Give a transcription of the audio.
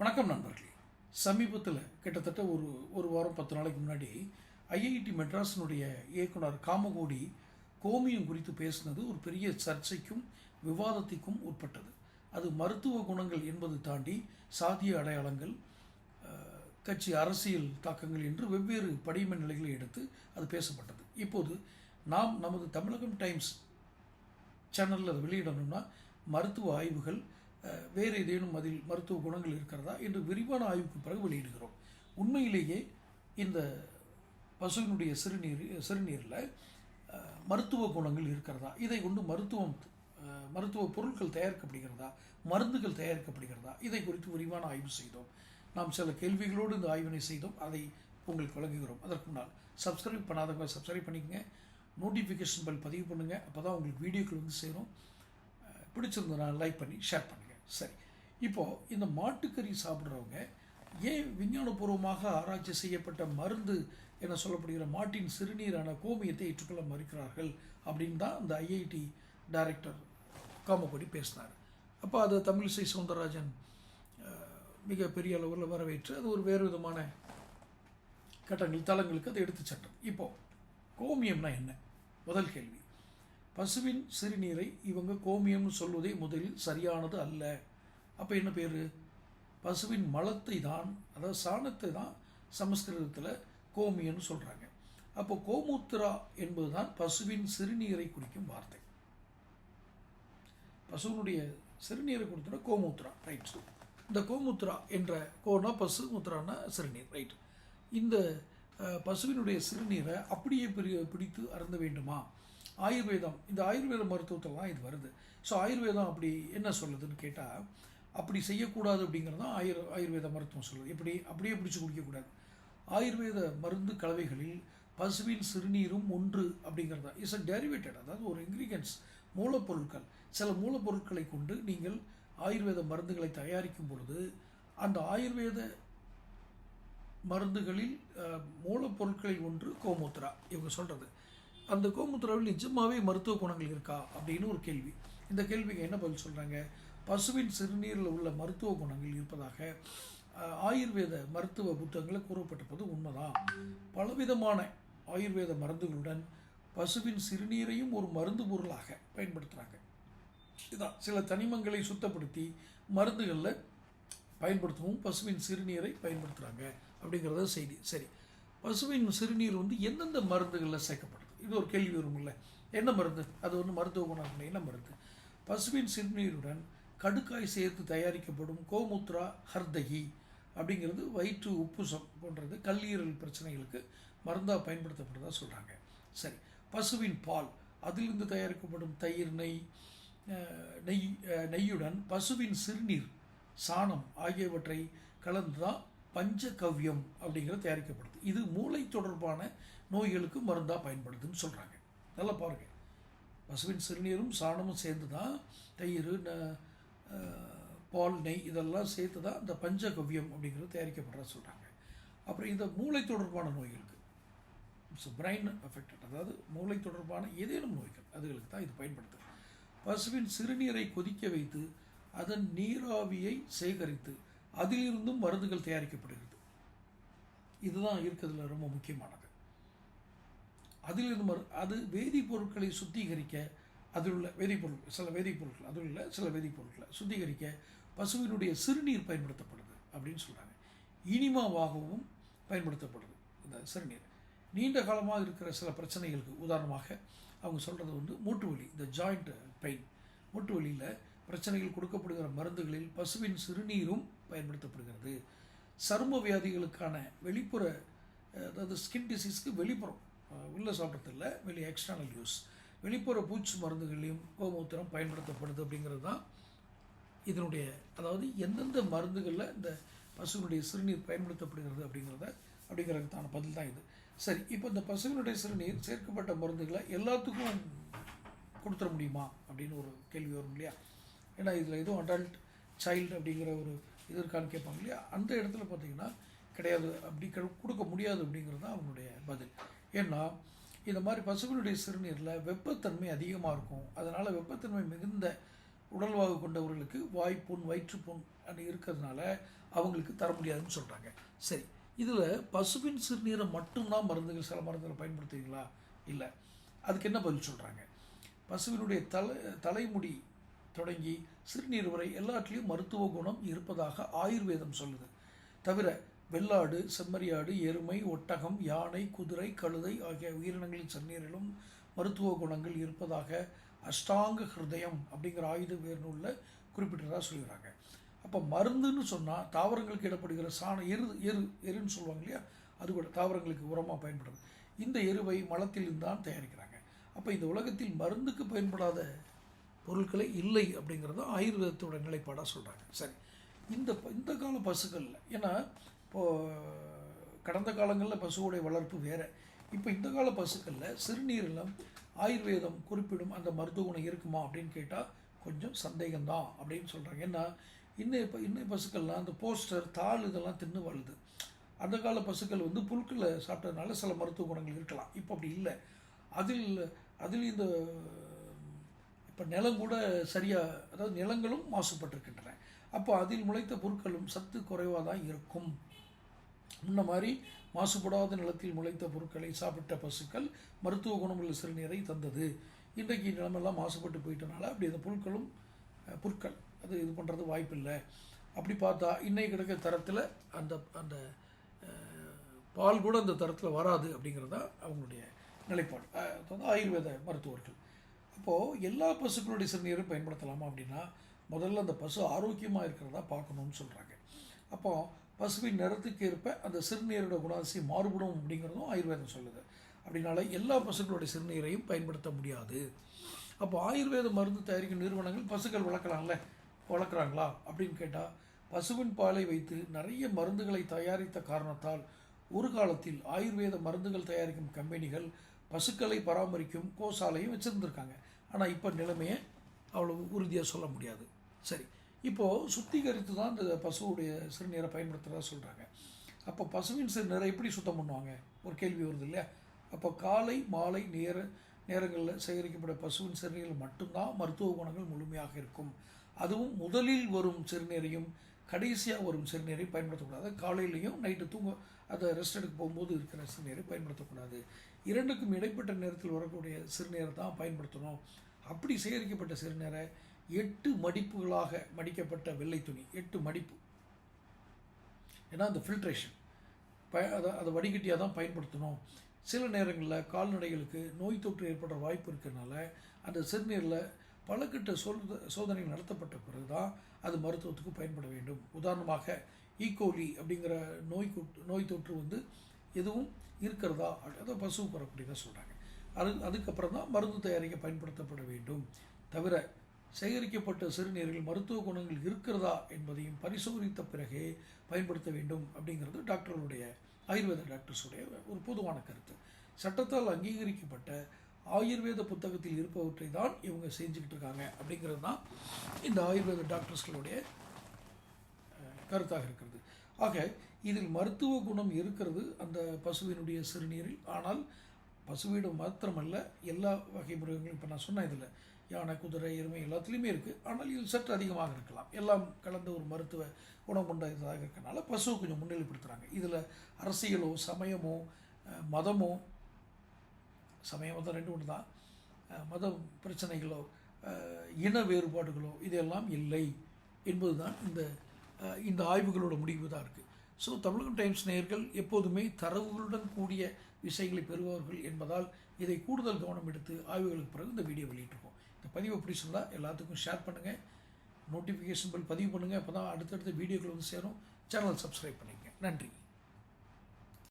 வணக்கம் நண்பர்களே. சமீபத்தில் கிட்டத்தட்ட ஒரு ஒரு வாரம் பத்து நாளைக்கு முன்னாடி ஐஐடி மெட்ராஸினுடைய இயக்குனர் காமகோடி கோமியம் குறித்து பேசினது ஒரு பெரிய சர்ச்சைக்கும் விவாதத்திற்கும் உட்பட்டது. அது மருத்துவ குணங்கள் என்பது தாண்டி சாதிய அடையாளங்கள் கட்சி அரசியல் தாக்கங்கள் என்று வெவ்வேறு படிம நிலைகளை எடுத்து அது பேசப்பட்டது. இப்போது நாம் நமது தமிழகம் டைம்ஸ் சேனலில் அதை வெளியிடணும்னா மருத்துவ ஆய்வுகள் வேறு ஏதேனும் அதில் மருத்துவ குணங்கள் இருக்கிறதா என்று விரிவான ஆய்வுக்கு பிறகு வெளியிடுகிறோம். உண்மையிலேயே இந்த பசுவினுடைய சிறுநீர் சிறுநீரில் மருத்துவ குணங்கள் இருக்கிறதா? இதை கொண்டு மருத்துவம் மருத்துவ பொருட்கள் தயாரிக்கப்படுகிறதா? மருந்துகள் தயாரிக்கப்படுகிறதா? இதை குறித்து விரிவான ஆய்வு செய்தோம். நாம் சில கேள்விகளோடு இந்த ஆய்வினை செய்தோம். அதை உங்களுக்கு வழங்குகிறோம். அதற்கு முன்னால் சப்ஸ்கிரைப் பண்ணாதவங்க சப்ஸ்கிரைப் பண்ணிக்கங்க. நோட்டிஃபிகேஷன் பெல் பதிவு பண்ணுங்கள் அப்போ தான் உங்களுக்கு வீடியோக்கள் வந்து சேரும். அஹ் பிடிச்சிருந்ததுனா லைக் பண்ணி ஷேர் பண்ணுங்கள் சரி. இப்போது இந்த மாட்டுக்கறி சாப்பிட்றவங்க ஏன் விஞ்ஞானபூர்வமாக ஆராய்ச்சி செய்யப்பட்ட மருந்து என சொல்லப்படுகிற மாட்டின் சிறுநீரான கோமியத்தை ஏற்றுக்கொள்ள மறுக்கிறார்கள் அப்படின்னு தான் அந்த ஐஐடி டைரக்டர் காமக்கோடி பேசினார். அப்போ அது தமிழிசை சவுந்தரராஜன் மிகப்பெரிய மிக பெரிய அளவில் வரவேற்று அது ஒரு வேறு விதமான கட்டங்கள் தளங்களுக்கு அதை எடுத்து சட்டம் இப்போது கோமியம்னா என்ன? முதல் கேள்வி. பசுவின் சிறுநீரை இவங்க கோமியம்னு சொல்வதே முதலில் சரியானது அல்ல. அப்போ என்ன பேர்? பசுவின் மலத்தை தான் அதாவது சாணத்தை தான் சமஸ்கிருதத்தில் கோமியம்னு சொல்கிறாங்க அப்போ என்பது தான் பசுவின் சிறுநீரை குறிக்கும் வார்த்தை. பசுவினுடைய சிறுநீரை கொடுத்தோன்னா கோமுத்ரா ரைட் இந்த கோமுத்ரா என்ற கோனா பசு முத்ரான்னா சிறுநீர் ரைட் இந்த பசுவினுடைய சிறுநீரை அப்படியே பிரி பிடித்து அருந்த வேண்டுமா? ஆயுர்வேதம் இந்த ஆயுர்வேத மருத்துவத்தில் இது வருது. ஸோ ஆயுர்வேதம் அப்படி என்ன சொல்லுதுன்னு கேட்டால் அப்படி செய்யக்கூடாது அப்படிங்கிறது தான் ஆயுர் ஆயுர்வேத மருத்துவம் சொல்லுது. எப்படி அப்படியே பிடிச்சி குடிக்கக்கூடாது. ஆயுர்வேத மருந்து கலவைகளில் பசுவின் சிறுநீரும் ஒன்று அப்படிங்கிறது தான். இஸ் அ டெரிவேட்டட் அதாவது ஒரு இன்க்ரீடியன்ஸ் மூலப்பொருட்கள். சில மூலப்பொருட்களை கொண்டு நீங்கள் ஆயுர்வேத மருந்துகளை தயாரிக்கும் பொழுது அந்த ஆயுர்வேத மருந்துகளில் மூலப்பொருட்களில் ஒன்று கோமூத்ரா இவங்க சொல்கிறது அந்த கோமுத்திராவில் நிஜமாவே மருத்துவ குணங்கள் இருக்கா அப்படின்னு ஒரு கேள்வி. இந்த கேள்விக்கு என்ன பதில் சொல்கிறாங்க பசுவின் சிறுநீரில் உள்ள மருத்துவ குணங்கள் இருப்பதாக ஆயுர்வேத மருத்துவ புத்தகங்களில் கூறப்பட்டிருப்பது உண்மைதான். பலவிதமான ஆயுர்வேத மருந்துகளுடன் பசுவின் சிறுநீரையும் ஒரு மருந்து பொருளாக பயன்படுத்துகிறாங்க இதான் சில தனிமங்களை சுத்தப்படுத்தி மருந்துகளில் பயன்படுத்தவும் பசுவின் சிறுநீரை பயன்படுத்துகிறாங்க அப்படிங்கிறத செய்தி. சரி. பசுவின் சிறுநீர் வந்து எந்தெந்த மருந்துகளில் சேர்க்கப்படும் இது ஒரு கேள்வி வரும்ல? என்ன மருந்து? அது வந்து மருத்துவ குணம் இல்லை. என்ன மருந்து? பசுவின் சிறுநீருடன் கடுக்காய் சேர்த்து தயாரிக்கப்படும் கோமுத்ரா ஹர்தகி அப்படிங்கிறது வயிற்று உப்புசம் போன்றது கல்லீரல் பிரச்சனைகளுக்கு மருந்தாக பயன்படுத்தப்படுறதா சொல்கிறாங்க சரி பசுவின் பால் அதிலிருந்து தயாரிக்கப்படும் தயிர் நெய் நெய் நெய்யுடன் பசுவின் சிறுநீர் சாணம் ஆகியவற்றை கலந்து தான் பஞ்சகவ்யம் அப்படிங்கிறது தயாரிக்கப்படுது. இது மூளை தொடர்பான நோய்களுக்கு மருந்தாக பயன்படுதுன்னு சொல்கிறாங்க நல்லா பாருங்கள் பசுவின் சிறுநீரும் சாணமும் சேர்ந்து தான் தயிர் ந- பால் நெய் இதெல்லாம் சேர்த்து தான் இந்த பஞ்சகவ்யம் அப்படிங்கிறது தயாரிக்கப்படுறதா சொல்கிறாங்க அப்புறம் இந்த மூளை தொடர்பான நோய்களுக்கு. ஸோ பிரைன் அஃபெக்டட் அதாவது மூளை தொடர்பான ஏதேனும் நோய்கள் அதுகளுக்கு தான் இது பயன்படுது. பசுவின் சிறுநீரை கொதிக்க வைத்து அதன் நீராவியை சேகரித்து அதிலிருந்தும் மருந்துகள் தயாரிக்கப்படுகிறது. இதுதான் இருக்கிறதுல ரொம்ப முக்கியமானது. அதிலிருந்து மரு அது வேதிப்பொருட்களை சுத்திகரிக்க அதில் உள்ள வேதிப்பொருள் சில வேதிப்பொருட்கள் அதில் உள்ள சில வேதிப்பொருட்களை சுத்திகரிக்க பசுவினுடைய சிறுநீர் பயன்படுத்தப்படுது அப்படின்னு சொல்கிறாங்க இனிமாவாகவும் பயன்படுத்தப்படுது இந்த சிறுநீர். நீண்ட காலமாக இருக்கிற சில பிரச்சனைகளுக்கு உதாரணமாக அவங்க சொல்கிறது வந்து மூட்டு வலி இந்த ஜாயிண்ட் பெயின் மூட்டு வலியில் பிரச்சனைகள் கொடுக்கப்படுகிற மருந்துகளில் பசுவின் சிறுநீரும் பயன்படுத்தப்படுகிறது. சரும வியாதிகளுக்கான வெளிப்புற அதாவது ஸ்கின் டிசீஸ்க்கு வெளிப்புறம் உள்ளே சாப்பிட்றதில்ல சாப்பிட்றது இல்லை வெளி எக்ஸ்டர்னல் யூஸ் வெளிப்புற பூச்சி மருந்துகளையும் கோமூத்திரம் பயன்படுத்தப்படுது அப்படிங்கிறது தான் இதனுடைய அதாவது எந்தெந்த மருந்துகளில் இந்த பசுவினுடைய சிறுநீர் பயன்படுத்தப்படுகிறது அப்படிங்கிறத அப்படிங்கிறதுக்கான பதில் தான் இது. சரி இப்போ இந்த பசுவினுடைய சிறுநீர் சேர்க்கப்பட்ட மருந்துகளை எல்லாத்துக்கும் கொடுத்துட முடியுமா? அப்படின்னு ஒரு கேள்வி வரும் இல்லையா? ஏன்னா இதில் எதுவும் அடல்ட் சைல்டு அப்படிங்கிற ஒரு இது இருக்கான்னு கேட்பாங்க இல்லையா? அந்த இடத்துல பார்த்தீங்கன்னா கிடையாது. அப்படி க- கொடுக்க முடியாது அப்படிங்கிறது தான் அவங்களுடைய பதில். ஏன்னா இந்த மாதிரி பசுவினுடைய சிறுநீரில் வெப்பத்தன்மை அதிகமாக இருக்கும். அதனால் வெப்பத்தன்மை மிகுந்த உடல்வாகு கொண்டவர்களுக்கு வாய்ப்புண் வயிற்றுப்புண் அப்படி இருக்கிறதுனால அவங்களுக்கு தர முடியாதுன்னு சொல்கிறாங்க சரி இதில் பசுவின் சிறுநீரை மட்டும்தான் மருந்துகள் சில மருந்துகளை பயன்படுத்துவீங்களா? இல்லை. அதுக்கு என்ன பதில் சொல்கிறாங்க பசுவினுடைய தலை தலைமுடி தொடங்கி சிறுநீர் வரை எல்லாத்துலேயும் மருத்துவ குணம் இருப்பதாக ஆயுர்வேதம் சொல்லுது. தவிர வெள்ளாடு செம்மறியாடு எருமை ஒட்டகம் யானை குதிரை கழுதை ஆகிய உயிரினங்களின் சிறுநீரிலும் மருத்துவ குணங்கள் இருப்பதாக அஷ்டாங்க ஹிருதயம் அப்படிங்கிற ஆயுத நூலில் குறிப்பிட்டதாக சொல்கிறாங்க அப்போ மருந்துன்னு சொன்னால் தாவரங்களுக்கு இடப்படுகிற சாண எரு எரு எருன்னு சொல்லுவாங்க இல்லையா? அது கூட தாவரங்களுக்கு உரமாக பயன்படுது. இந்த எருவை மலத்திலிருந்து தான் தயாரிக்கிறாங்க. அப்போ இந்த உலகத்தில் மருந்துக்கு பயன்படாத பொருட்களே இல்லை அப்படிங்கிறத ஆயுர்வேதத்தோட நிலைப்பாடாக சொல்கிறாங்க சரி. இந்த இந்த கால பசுக்களில் ஏன்னா இப்போது கடந்த காலங்களில் பசுவோடைய வளர்ப்பு வேறு. இப்போ இந்த கால பசுக்களில் சிறுநீரிலும் ஆயுர்வேதம் குறிப்பிடும் அந்த மருத்துவ குணம் இருக்குமா அப்படின்னு கேட்டால் கொஞ்சம் சந்தேகம்தான் அப்படின்னு சொல்கிறாங்க ஏன்னா இன்னும் இப்போ இன்னும் பசுக்கள்லாம் அந்த போஸ்டர் தாள் இதெல்லாம் தின்னு வாழுது அந்த கால பசுக்கள் வந்து புல்களை சாப்பிட்டதுனால சில மருத்துவ குணங்கள் இருக்கலாம். இப்போ அப்படி இல்லை. அதில் அதில் இந்த இப்போ நிலம் கூட சரியாக அதாவது நிலங்களும் மாசுபட்டிருக்கின்றன. அப்போ அதில் முளைத்த பொருட்களும் சத்து குறைவாக தான் இருக்கும். முன்ன மாதிரி மாசுபடாத நிலத்தில் முளைத்த பொருட்களை சாப்பிட்ட பசுக்கள் மருத்துவ குணமுள்ள சிறுநீரை தந்தது. இன்றைக்கு நிலமெல்லாம் மாசுபட்டு போயிட்டனால அப்படி அந்த புற்களும் பொருட்கள் புற்கள் அது இது பண்ணுறது வாய்ப்பில்லை. அப்படி பார்த்தா இன்னைக்கு கிடைக்க தரத்தில் அந்த அந்த பால் கூட அந்த தரத்தில் வராது அப்படிங்கிறது தான் அவங்களுடைய நிலைப்பாடு. அஹ், வந்து ஆயுர்வேத மருத்துவர்கள் அப்போது எல்லா பசுக்களுடைய சிறுநீரும் பயன்படுத்தலாமா அப்படின்னா முதல்ல அந்த பசு ஆரோக்கியமாக இருக்கிறதா பார்க்கணும்னு சொல்கிறாங்க அப்போ பசுவின் நிறத்துக்கு ஏற்ப அந்த சிறுநீரோட குணாதிசயம் மாறுபடும் அப்படிங்கிறதும் ஆயுர்வேதம் சொல்லுது. அப்படினால எல்லா பசுக்களுடைய சிறுநீரையும் பயன்படுத்த முடியாது. அப்போ ஆயுர்வேத மருந்து தயாரிக்கும் நிறுவனங்கள் பசுக்கள் வளர்க்கலாம்ல வளர்க்குறாங்களா அப்படின்னு கேட்டால் பசுவின் பாலை வைத்து நிறைய மருந்துகளை தயாரித்த காரணத்தால் ஒரு காலத்தில் ஆயுர்வேத மருந்துகள் தயாரிக்கும் கம்பெனிகள் பசுக்களை பராமரிக்கும் கோசாலையும் வச்சுருந்துருக்காங்க. ஆனால் இப்போ நிலைமையை அவ்வளவு உறுதியாக சொல்ல முடியாது. சரி இப்போது சுத்திகரித்து தான் இந்த பசுவுடைய சிறுநீரை பயன்படுத்துகிறதா சொல்கிறாங்க அப்போ பசுவின் சிறுநீரை எப்படி சுத்தம் பண்ணுவாங்க? ஒரு கேள்வி வருது இல்லையா? அப்போ காலை மாலை நேர நேரங்களில் சேகரிக்கப்பட்ட பசுவின் சிறுநீரில் மட்டும்தான் மருத்துவ குணங்கள் முழுமையாக இருக்கும். அதுவும் முதலில் வரும் சிறுநீரையும் கடைசியாக வரும் சிறுநீரையும் பயன்படுத்தக்கூடாது. காலையிலையும் நைட்டு தூங்க அதை ரெஸ்ட் எடுக்க போகும்போது இருக்கிற சிறுநீரை பயன்படுத்தக்கூடாது. இரண்டுக்கும் இடைப்பட்ட நேரத்தில் வரக்கூடிய சிறுநீரை தான் பயன்படுத்தணும். அப்படி சேகரிக்கப்பட்ட சிறுநீரை எட்டு மடிப்புகளாக மடிக்கப்பட்ட வெள்ளை துணி எட்டு மடிப்பு. ஏன்னா அந்த ஃபில்ட்ரேஷன் ப அதை அதை வடிகட்டியாக தான் பயன்படுத்தணும். சில நேரங்களில் கால்நடைகளுக்கு நோய் தொற்று ஏற்படுற வாய்ப்பு இருக்கிறனால அந்த சிறுநீரில் பலக்கட்ட சோ சோதனைகள் நடத்தப்பட்ட பிறகு தான் அது மருத்துவத்துக்கு பயன்பட வேண்டும். உதாரணமாக E. ஈகோலி அப்படிங்கிற நோய் நோய் தொற்று வந்து எதுவும் இருக்கிறதா? அதை பசுவுக்கு வரக்கூடியதாக சொல்கிறாங்க அது அதுக்கப்புறம் தான் மருந்து தயாரிக்க பயன்படுத்தப்பட வேண்டும். தவிர சேகரிக்கப்பட்ட சிறுநீரில் மருத்துவ குணங்கள் இருக்கிறதா என்பதையும் பரிசோதித்த பிறகே பயன்படுத்த வேண்டும் அப்படிங்கிறது டாக்டர்களுடைய ஆயுர்வேத டாக்டர்ஸுடைய ஒரு பொதுவான கருத்து. சட்டத்தால் அங்கீகரிக்கப்பட்ட ஆயுர்வேத புத்தகத்தில் இருப்பவற்றை தான் இவங்க செஞ்சுக்கிட்டு இருக்காங்க அப்படிங்கிறது தான் இந்த ஆயுர்வேத டாக்டர்ஸ்களுடைய கருத்தாக இருக்கிறது. ஆக இதில் மருத்துவ குணம் இருக்கிறது அந்த பசுவினுடைய சிறுநீரில். ஆனால் பசுவிடம் மாத்திரமல்ல எல்லா வகை மிருகங்களும் இப்போ நான் சொன்னேன் இதில். யானை குதிரை எருமை எல்லாத்துலேயுமே இருக்குது ஆனால் இது சற்று அதிகமாக இருக்கலாம். எல்லாம் கலந்த ஒரு மருத்துவ குணம் கொண்ட இதாக இருக்கனால பசுவை கொஞ்சம் முன்னிலைப்படுத்துகிறாங்க இதில் அரசியலோ சமயமோ மதமோ சமயம் மதம் ரெண்டு ஒன்று தான் மத பிரச்சனைகளோ இன வேறுபாடுகளோ இதெல்லாம் இல்லை என்பதுதான் இந்த இந்த ஆய்வுகளோட முடிவு தான் இருக்குது ஸோ தமிழகம் டைம்ஸ் நேயர்கள் எப்போதுமே தரவுகளுடன் கூடிய விஷயங்களை பெறுபவர்கள் என்பதால் இதை கூடுதல் கவனம் எடுத்து ஆய்வுகளுக்கு பிறகு இந்த வீடியோ வெளியிட்டிருக்கோம். இந்த பதிவு எப்படி சொன்னால் எல்லாத்துக்கும் ஷேர் பண்ணுங்கள் நோட்டிஃபிகேஷன் பில் பதிவு பண்ணுங்கள் அப்போ தான் அடுத்தடுத்த வீடியோக்கள் வந்து சேரும். சேனல் சப்ஸ்கிரைப் பண்ணிக்கங்க. நன்றி.